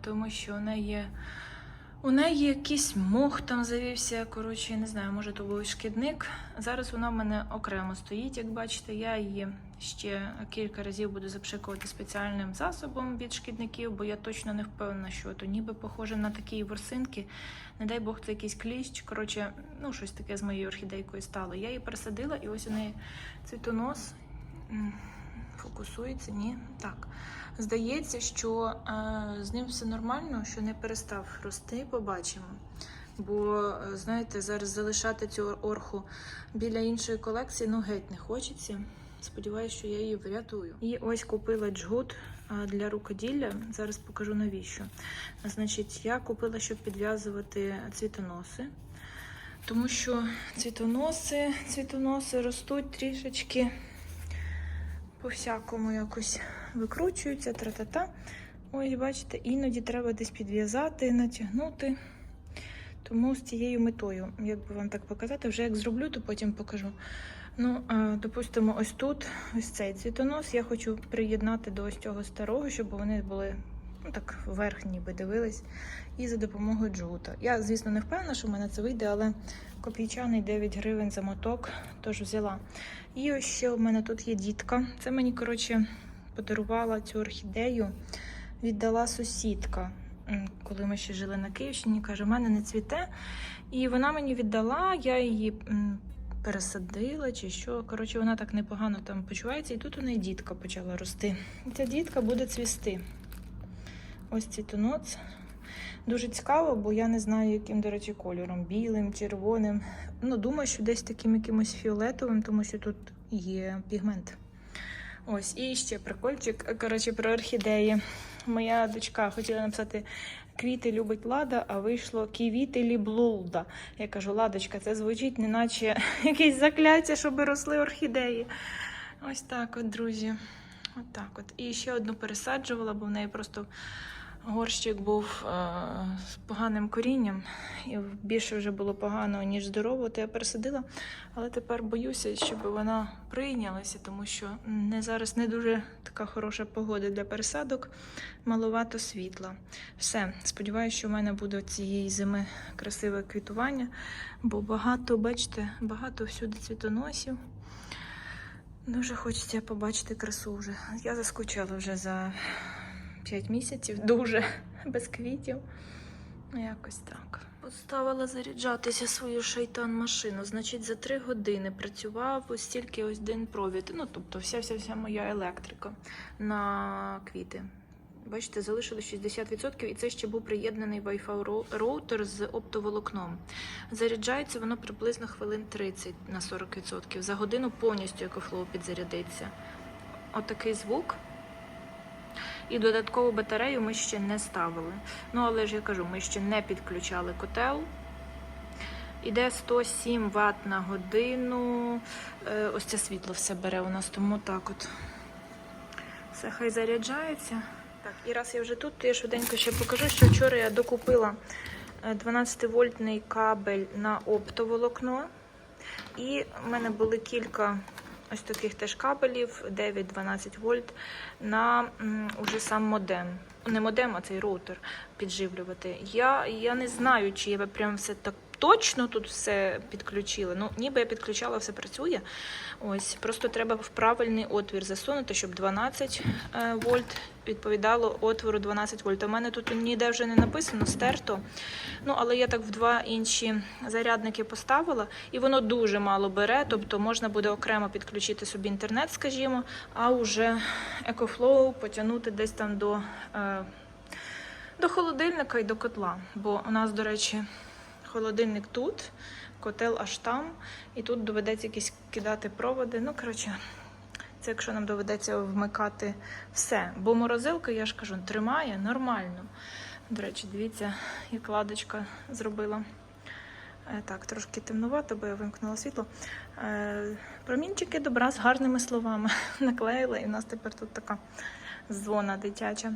тому що у неї. У неї якийсь мох там завівся. Коротше, не знаю, може то був шкідник. Зараз вона в мене окремо стоїть, як бачите, я її ще кілька разів буду запшикувати спеціальним засобом від шкідників, бо я точно не впевнена, що то ніби похоже на такі ворсинки. Не дай Бог, це якийсь кліщ. Коротше, ну щось таке з моєю орхідейкою стало. Я її пересадила, і ось у неї цвітонос. Фокусується, ні? Так. Здається, що е, з ним все нормально, що не перестав рости, побачимо. Бо, е, знаєте, зараз залишати цю орху біля іншої колекції ну геть не хочеться. Сподіваюся, що я її врятую. І ось купила джгут е, для рукоділля. Зараз покажу навіщо. Значить, я купила, щоб підв'язувати цвітоноси. Тому що цвітоноси, цвітоноси ростуть трішечки по-всякому якось викручуються, тра-та-та. Ось, бачите, іноді треба десь підв'язати, натягнути. Тому з цією метою, як би вам так показати, вже як зроблю, то потім покажу. Ну, допустимо, ось тут, ось цей цвітонос, я хочу приєднати до ось цього старого, щоб вони були ну, так вверх ніби дивились. І за допомогою джута. Я, звісно, не впевнена, що в мене це вийде, але копійчаний 9 гривень за моток, тож взяла. І ось ще у мене тут є дітка. Це мені, коротше, подарувала цю орхідею, віддала сусідка. Коли ми ще жили на Київщині, каже, в мене не цвіте. І вона мені віддала, я її пересадила чи що. Коротше, вона так непогано там почувається. І тут у неї дітка почала рости. І ця дітка буде цвісти. Ось цвітоноц. Дуже цікаво, бо я не знаю, яким, до речі, кольором білим, червоним. Ну, думаю, що десь таким якимось фіолетовим, тому що тут є пігмент. Ось, і ще прикольчик, коротше, про орхідеї. Моя дочка хотіла написати квіти любить лада, а вийшло квіти блуда. Я кажу, ладочка, це звучить, неначе якесь закляття, щоб росли орхідеї. Ось так от, друзі. От так от. І ще одну пересаджувала, бо в неї просто горщик був е, з поганим корінням, і більше вже було погано, ніж здорово, то я пересадила. Але тепер боюся, щоб вона прийнялася, тому що не зараз не дуже така хороша погода для пересадок, маловато світла. Все, сподіваюся, що в мене буде цієї зими красиве квітування, бо багато, бачите, багато всюди цвітоносів. Дуже хочеться побачити красу вже. Я заскучила вже за 5 місяців, дуже без квітів. Ну, Якось так. Поставила заряджатися свою шайтан-машину. Значить, за 3 години працював ось стільки ось один провід. Ну, тобто, вся-вся-вся моя електрика на квіти. Бачите, залишилось 60%, і це ще був приєднаний Wi-Fi роутер з оптоволокном. Заряджається воно приблизно хвилин 30 на 40%. За годину повністю екофлоу підзарядиться. Отакий звук. І додаткову батарею ми ще не ставили. Ну, але ж я кажу, ми ще не підключали котел. Іде 107 Вт на годину. Е, ось це світло все бере у нас, тому так от. Все хай заряджається. Так, і раз я вже тут, то я швиденько ще покажу, що вчора я докупила 12-вольтний кабель на оптоволокно. І в мене були кілька ось таких теж кабелів 9-12 вольт на уже сам модем. Не модем, а цей роутер підживлювати. Я, я не знаю, чи я прям все так точно тут все підключила. Ну, ніби я підключала, все працює. Ось, просто треба в правильний отвір засунути, щоб 12 е, вольт відповідало отвору 12 вольт. У мене тут ніде вже не написано, стерто. Ну, але я так в два інші зарядники поставила, і воно дуже мало бере, тобто можна буде окремо підключити собі інтернет, скажімо, а вже EcoFlow потягнути десь там до, е, до холодильника і до котла. Бо у нас, до речі, холодильник тут, котел аж там, і тут доведеться якісь кидати проводи. Ну, коротше, це якщо нам доведеться вмикати все. Бо морозилка, я ж кажу, тримає нормально. До речі, дивіться, як ладочка зробила. Е, Так, трошки темнувато, бо я вимкнула світло. Е, Промінчики добра з гарними словами наклеїла, і в нас тепер тут така дзвона дитяча.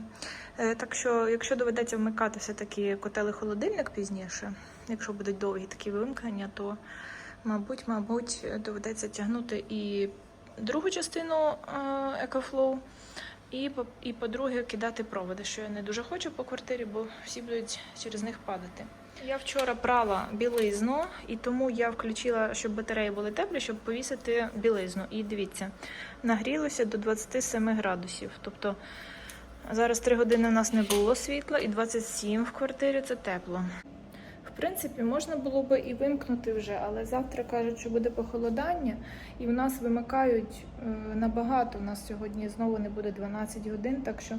Е, Так що, якщо доведеться вмикати все-таки котел і холодильник пізніше, якщо будуть довгі такі вимкнення, то, мабуть, мабуть, доведеться тягнути і другу частину е, EcoFlow, І, і по-друге, кидати проводи, що я не дуже хочу по квартирі, бо всі будуть через них падати. Я вчора прала білизну, і тому я включила, щоб батареї були теплі, щоб повісити білизну. І дивіться, нагрілося до 27 градусів. Тобто зараз 3 години у нас не було світла, і 27 в квартирі це тепло. В принципі, можна було би і вимкнути вже, але завтра кажуть, що буде похолодання, і в нас вимикають е, набагато. У нас сьогодні знову не буде 12 годин, так що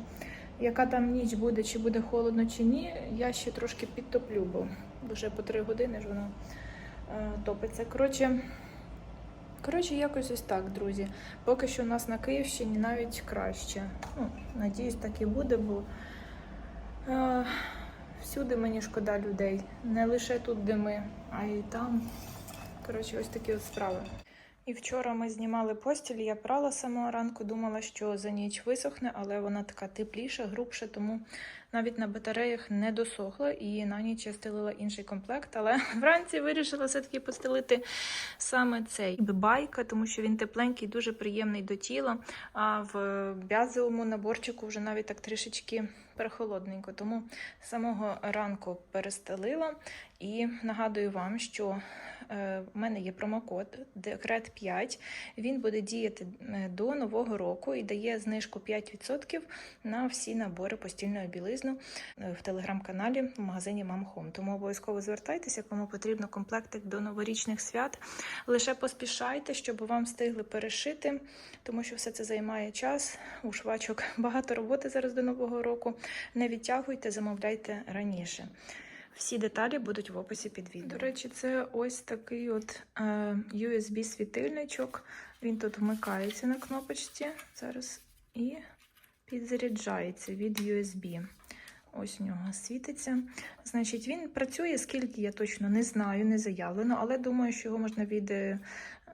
яка там ніч буде, чи буде холодно, чи ні, я ще трошки підтоплю, бо вже по 3 години ж воно е, топиться. Коротше, коротше, якось ось так, друзі. Поки що у нас на Київщині навіть краще. Ну, надіюсь, так і буде, бо. Е, Всюди мені шкода людей. Не лише тут, де ми, а й там. Коротше, ось такі от справи. І вчора ми знімали постіль, я прала самого ранку, думала, що за ніч висохне, але вона така тепліша, грубша, тому навіть на батареях не досохла. І на ніч я стелила інший комплект. Але вранці вирішила все-таки постелити саме цей байка, тому що він тепленький, дуже приємний до тіла. А в бязовому наборчику вже навіть так трішечки перехолодненько. Тому самого ранку перестелила. І нагадую вам, що е, в мене є промокод Декрет 5. Він буде діяти е, до нового року і дає знижку 5% на всі набори постільної білизни е, в телеграм-каналі в магазині Мамхом. Тому обов'язково звертайтеся, кому потрібно комплектик до новорічних свят. Лише поспішайте, щоб вам встигли перешити, тому що все це займає час. У швачок багато роботи зараз до нового року. Не відтягуйте, замовляйте раніше. Всі деталі будуть в описі під відео. До речі, це ось такий от е, USB-світильничок. Він тут вмикається на кнопочці зараз і підзаряджається від USB. Ось у нього світиться. Значить, він працює, скільки я точно не знаю, не заявлено, але думаю, що його можна від е,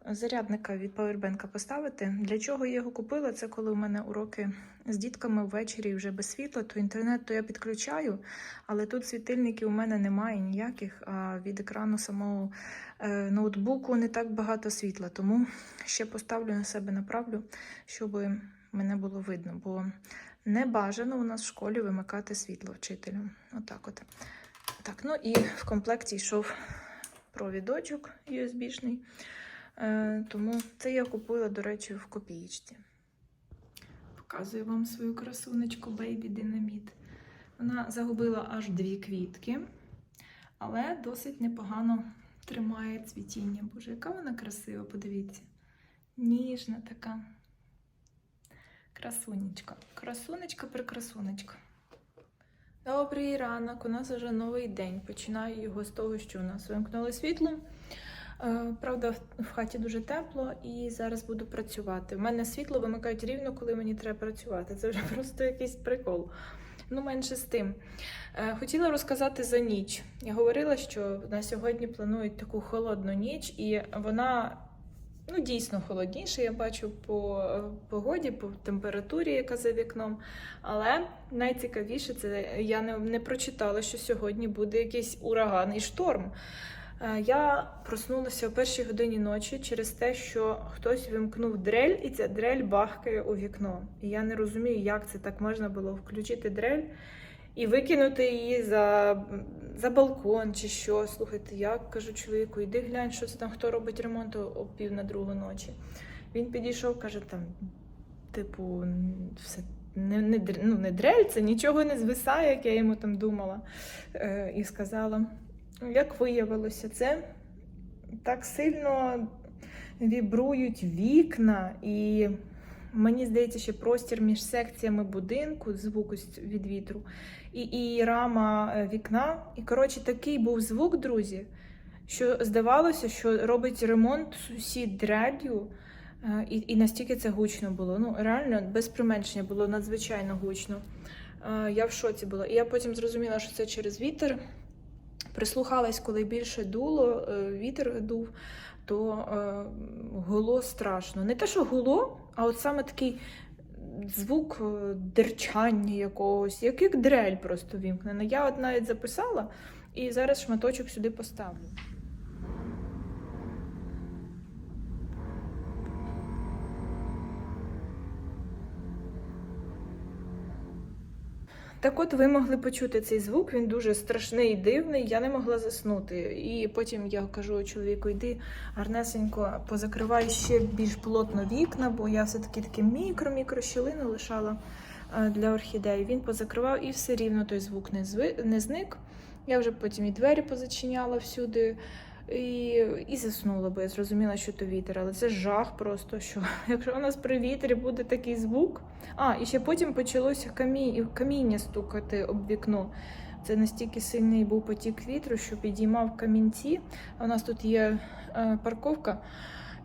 зарядника від павербенка поставити. Для чого я його купила? Це коли у мене уроки з дітками ввечері вже без світла, то інтернет то я підключаю, але тут світильників у мене немає ніяких, а від екрану самого е, ноутбуку не так багато світла. Тому ще поставлю на себе направлю, щоб мене було видно. Бо не бажано у нас в школі вимикати світло вчителю. Отак от. Так, ну і в комплекті йшов провідочок USB-шний. Е, тому це я купила, до речі, в копієчці. Показую вам свою красунечку Baby Dynamite. Вона загубила аж дві квітки, але досить непогано тримає цвітіння. Боже, яка вона красива, подивіться. Ніжна така. Красунечка. Красунечка прикрасунечка. Добрий ранок, у нас вже новий день. Починаю його з того, що у нас вимкнули світло. Е, Правда, в хаті дуже тепло і зараз буду працювати. У мене світло вимикають рівно, коли мені треба працювати. Це вже просто якийсь прикол. Ну, менше з тим. Е, Хотіла розказати за ніч. Я говорила, що на сьогодні планують таку холодну ніч, і вона ну, дійсно холодніша. Я бачу по погоді, по температурі, яка за вікном. Але найцікавіше це я не, не прочитала, що сьогодні буде якийсь ураган і шторм. Е, Я проснулася о першій годині ночі через те, що хтось вимкнув дрель, і ця дрель бахкає у вікно. І я не розумію, як це так можна було включити дрель і викинути її за, за балкон чи що. Слухайте, я кажу чоловіку, іди глянь, що це там хто робить ремонт о пів на другу ночі. Він підійшов, каже, там, типу, все. Не, не, ну, не дрель, це нічого не звисає, як я йому там думала. Е, і сказала. Як виявилося, це так сильно вібрують вікна, і мені здається, що простір між секціями будинку, звук від вітру, і, і рама е, вікна. І, коротше, такий був звук, друзі, що здавалося, що робить ремонт сусід дрелью, е, і, і настільки це гучно було. Ну, реально, без применшення було надзвичайно гучно. Е, Я в шоці була. І я потім зрозуміла, що це через вітер. Прислухалась, коли більше дуло, е, вітер дув, то е, гуло страшно. Не те, що гуло, а от саме такий звук е, дерчання якогось, як як дрель просто вімкнена. Я от навіть записала і зараз шматочок сюди поставлю. Так от ви могли почути цей звук, він дуже страшний і дивний, я не могла заснути. І потім я кажу чоловіку, йди гарнесенько, позакривай ще більш плотно вікна, бо я все-таки таке мікро-мікро щілину лишала е, для орхідей. Він позакривав і все рівно той звук не зник. Я вже потім і двері позачиняла всюди. І, і заснула, бо я зрозуміла, що то вітер. Але це жах просто, що якщо у нас при вітрі буде такий звук. А, і ще потім почалося камі... каміння стукати об вікно. Це настільки сильний був потік вітру, що підіймав камінці. У нас тут є е, парковка,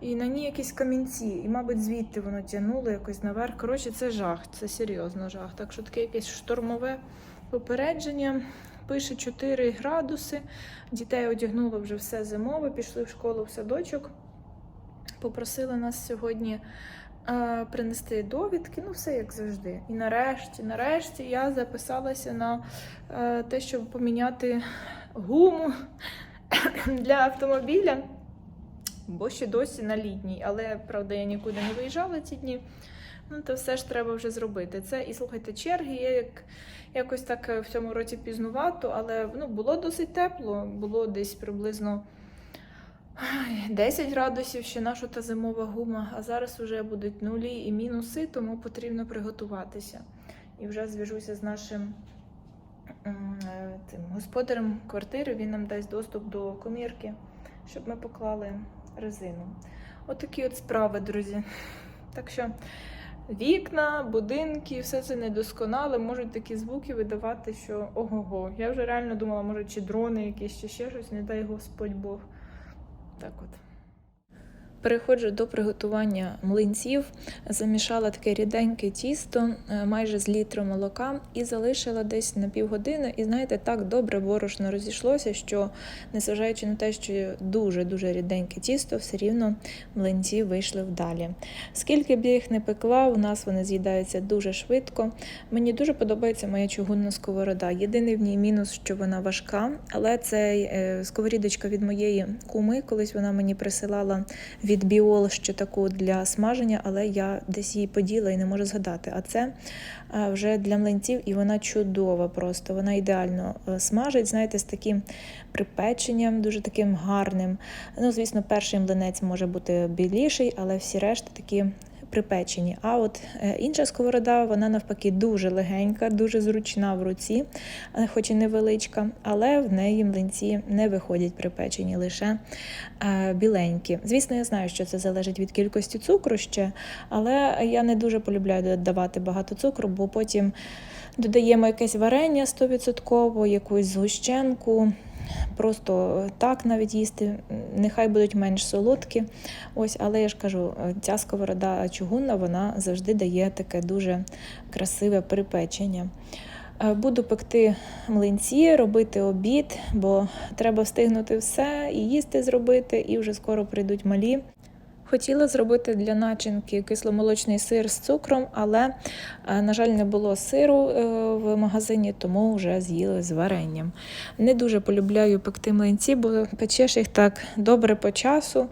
і на ній якісь камінці. І, мабуть, звідти воно тягнуло якось наверх. Коротше, це жах, це серйозно жах. Так що таке якесь штормове попередження. Пише 4 градуси. Дітей одягнуло вже все зимове, пішли в школу в садочок. Попросили нас сьогодні е, принести довідки, ну все як завжди. І нарешті, нарешті я записалася на е, те, щоб поміняти гуму для автомобіля, бо ще досі на літній. Але правда я нікуди не виїжджала ці дні. Ну, то все ж треба вже зробити. Це і слухайте, черги є як якось так е, в цьому році пізнувато, але ну, було досить тепло, було десь приблизно 10 градусів ще наша та зимова гума, а зараз вже будуть нулі і мінуси, тому потрібно приготуватися. І вже зв'яжуся з нашим е, тим, господарем квартири, він нам дасть доступ до комірки, щоб ми поклали резину. Отакі от справи, друзі. Так що вікна, будинки, все це недосконале, можуть такі звуки видавати, що ого-го. Я вже реально думала, може, чи дрони якісь, чи ще щось, не дай Господь Бог. Так от. Переходжу до приготування млинців. Замішала таке ріденьке тісто е, майже з літру молока і залишила десь на півгодини. І знаєте, так добре борошно розійшлося, що незважаючи на те, що дуже-дуже ріденьке тісто, все рівно млинці вийшли вдалі. Скільки б я їх не пекла, у нас вони з'їдаються дуже швидко. Мені дуже подобається моя чугунна сковорода. Єдиний в ній мінус, що вона важка, але це е, сковорідочка від моєї куми. Колись вона мені присилала від біол ще таку для смаження, але я десь її поділа і не можу згадати. А це е, вже для млинців, і вона чудова просто. Вона ідеально е, смажить, знаєте, з таким припеченням, дуже таким гарним. Ну, звісно, перший млинець може бути біліший, але всі решта такі. Припечені. А от е, інша сковорода, вона навпаки дуже легенька, дуже зручна в руці, е, хоч і невеличка, але в неї млинці не виходять припечені, лише е, біленькі. Звісно, я знаю, що це залежить від кількості цукру ще, але я не дуже полюбляю додавати багато цукру, бо потім додаємо якесь варення 100%, якусь згущенку. Просто так навіть їсти, нехай будуть менш солодкі. Ось, але я ж кажу, ця сковорода чугунна вона завжди дає таке дуже красиве припечення. Е, Буду пекти млинці, робити обід, бо треба встигнути все і їсти зробити, і вже скоро прийдуть малі. Хотіла зробити для начинки кисломолочний сир з цукром, але, е, на жаль, не було сиру е, в магазині, тому вже з'їли з варенням. Не дуже полюбляю пекти млинці, бо печеш їх так добре по часу,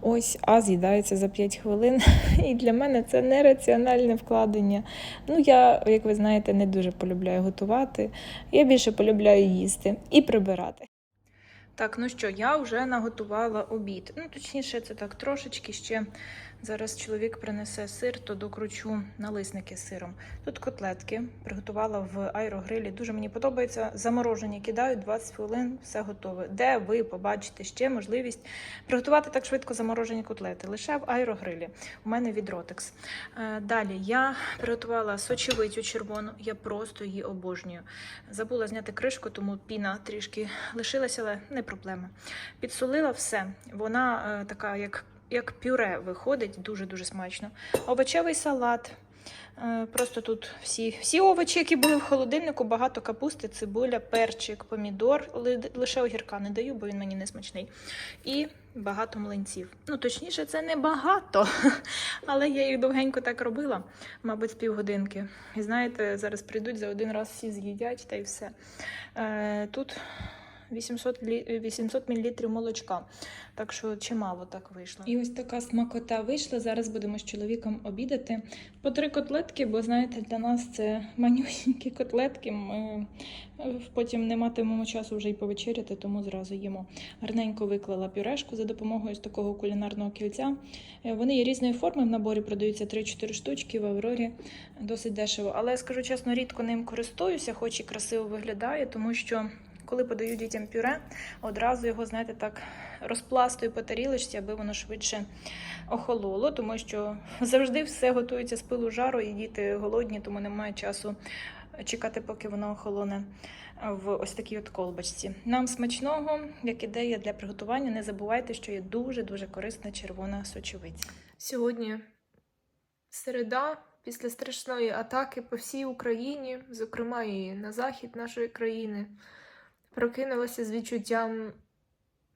ось, а з'їдається за 5 хвилин. І для мене це нераціональне вкладення. Ну, я, як ви знаєте, не дуже полюбляю готувати. Я більше полюбляю їсти і прибирати. Так, ну що, я вже наготувала обід. Ну, точніше, це так трошечки ще. Зараз чоловік принесе сир, то докручу налисники з сиром. Тут котлетки приготувала в аерогрилі. Дуже мені подобається. Заморожені кидаю 20 хвилин, все готове. Де ви побачите ще можливість приготувати так швидко заморожені котлети? Лише в аерогрилі. У мене від Rotex. Е, Далі я приготувала сочевицю червону. Я просто її обожнюю. Забула зняти кришку, тому піна трішки лишилася, але не проблема. Підсолила все. Вона е, така, як як пюре виходить, дуже-дуже смачно. Овочевий салат. Е, Просто тут всі всі овочі, які були в холодильнику, багато капусти, цибуля, перчик, помідор. Лише огірка не даю, бо він мені не смачний. І багато млинців. Ну, точніше, це не багато, але я їх довгенько так робила, мабуть, з півгодинки. І знаєте, зараз прийдуть за один раз всі з'їдять та й все. Е, Тут 800, лі... 800 мл молочка. Так що чимало так вийшло. І ось така смакота вийшла. Зараз будемо з чоловіком обідати. По три котлетки, бо знаєте, для нас це манюсінькі котлетки. Ми е, потім не матимемо часу вже й повечеряти, тому зразу їмо. Гарненько виклала пюрешку за допомогою ось такого кулінарного кільця. Е, Вони є різної форми. В наборі продаються 3-4 штучки в Аврорі. Досить дешево. Але скажу чесно, рідко ним користуюся, хоч і красиво виглядає, тому що коли подаю дітям пюре, одразу його, знаєте, так розпластую по тарілочці, аби воно швидше охололо, тому що завжди все готується з пилу жару, і діти голодні, тому немає часу чекати, поки воно охолоне в ось такій от колбочці. Нам смачного, як ідея для приготування, не забувайте, що є дуже-дуже корисна червона сочовиця. Сьогодні середа після страшної атаки по всій Україні, зокрема і на захід нашої країни, прокинулася з відчуттям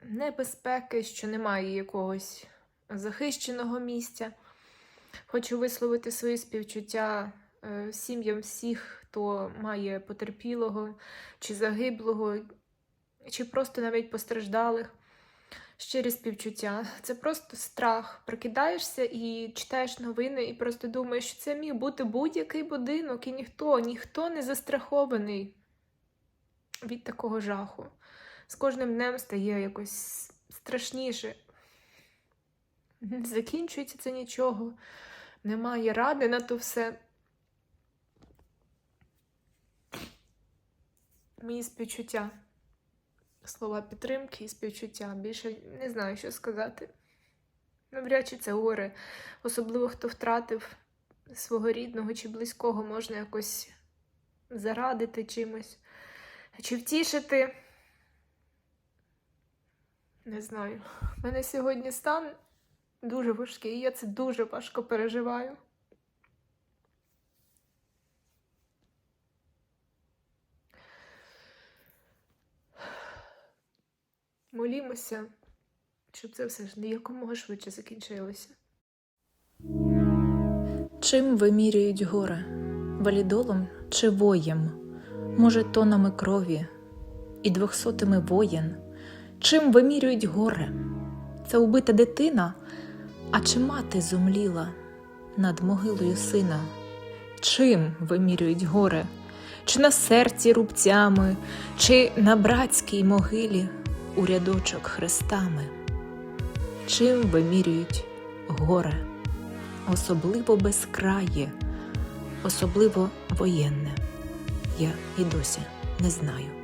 небезпеки, що немає якогось захищеного місця. Хочу висловити свої співчуття е, сім'ям всіх, хто має потерпілого чи загиблого, чи просто навіть постраждалих щирі співчуття. Це просто страх. Прокидаєшся і читаєш новини, і просто думаєш, що це міг бути будь-який будинок, і ніхто, ніхто не застрахований від такого жаху. З кожним днем стає якось страшніше. Не закінчується це нічого, немає ради на то все. Мої співчуття слова підтримки і співчуття. Більше не знаю, що сказати. Навряд чи це горе. Особливо хто втратив свого рідного чи близького, можна якось зарадити чимось. Чи втішити. Не знаю. У мене сьогодні стан дуже важкий, і я це дуже важко переживаю. Молімося, щоб це все ж якомога швидше закінчилося. Чим вимірюють горе? Валідолом чи воєм? Може, тонами крові і двохсотими воєн? Чим вимірюють горе? Це убита дитина, а чи мати зумліла над могилою сина? Чим вимірюють горе? Чи на серці рубцями, чи на братській могилі у рядочок хрестами? Чим вимірюють горе? особливо безкрає, особливо воєнне. Я і досі не знаю.